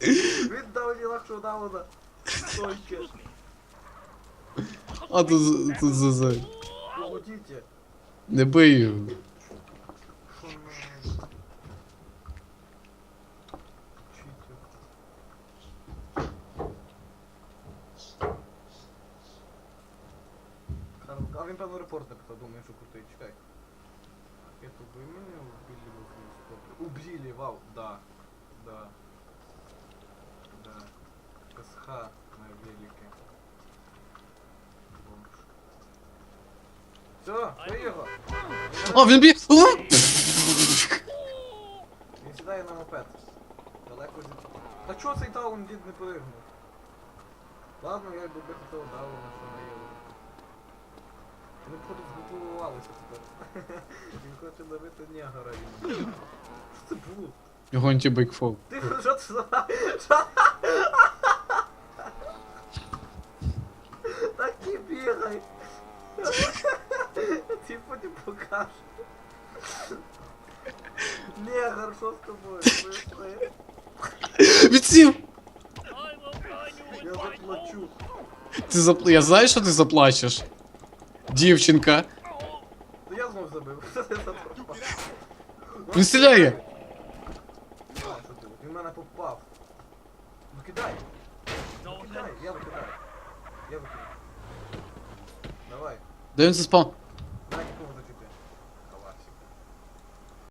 Він дав мені легшого дауна. Стойте. А тут, тут зазай. Помогите. Не бий його. Що на... Читер. Карл, а він певно репорт написав, думаю, що крутий, чекай. Это бы меня убили бы в спорте. Убили, вау, да. Да. Да. СХ на велике. Бомж. Все, приехал. О, він б'є! О! Він сідає на мопед. Далеко зі... Та чого цей таун дід не пригнув? Ладно, я би бити того дауна, що на євро. Вони походу зготувалися тепер. Він хоче давити негора. Що це було? Його антибейкфол. Ти що це за... Що? Так не бігай. Ти потім покажеш. Негр, що з тобою? Быстрее. Відсів! Я заплачу. Ти запл... Я знаю, що ти заплачеш. Дівчинка. Та я знов забив. Що це за пропа? Він стріляє! Він в мене попав. Викидай! кидай. Ну я викидаю. Я викидаю. Давай. Де він заспав?